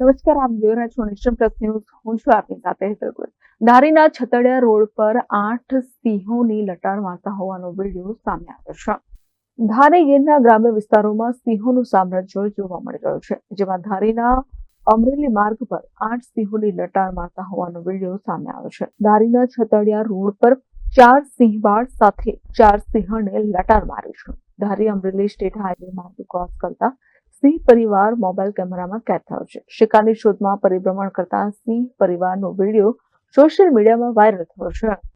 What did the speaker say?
નમસ્કાર, આપ જોઈ રહ્યા છો નેશન પ્લસ ન્યૂઝ. હું છું આપની સાથે હેતલ ધારીના છતડિયા રોડ પર આઠ સિંહોની લટાર મારતા હોવાનો વીડિયો સામે આવ્યો છે. ધારી ગીરના ગ્રામ્ય વિસ્તારોમાં સિંહોનું સામ્રાજ્ય જોવા મળી રહ્યું છે, જેમાં ધારીના અમરેલી માર્ગ પર આઠ સિંહોની લટાર મારતા હોવાનો વીડિયો સામે આવ્યો છે. ધારીના છતડિયા રોડ પર ચાર સિંહવાળ સાથે ચાર સિંહને લટાર મારી છે. ધારી અમરેલી સ્ટેટ હાઈવે માર્ગ ક્રોસ કરતા સિંહ પરિવાર મોબાઈલ કેમેરામાં કેદ થયો છે. શિકારની શોધમાં પરિભ્રમણ કરતા સિંહ પરિવારનો વીડિયો સોશિયલ મીડિયામાં વાયરલ થયો છે.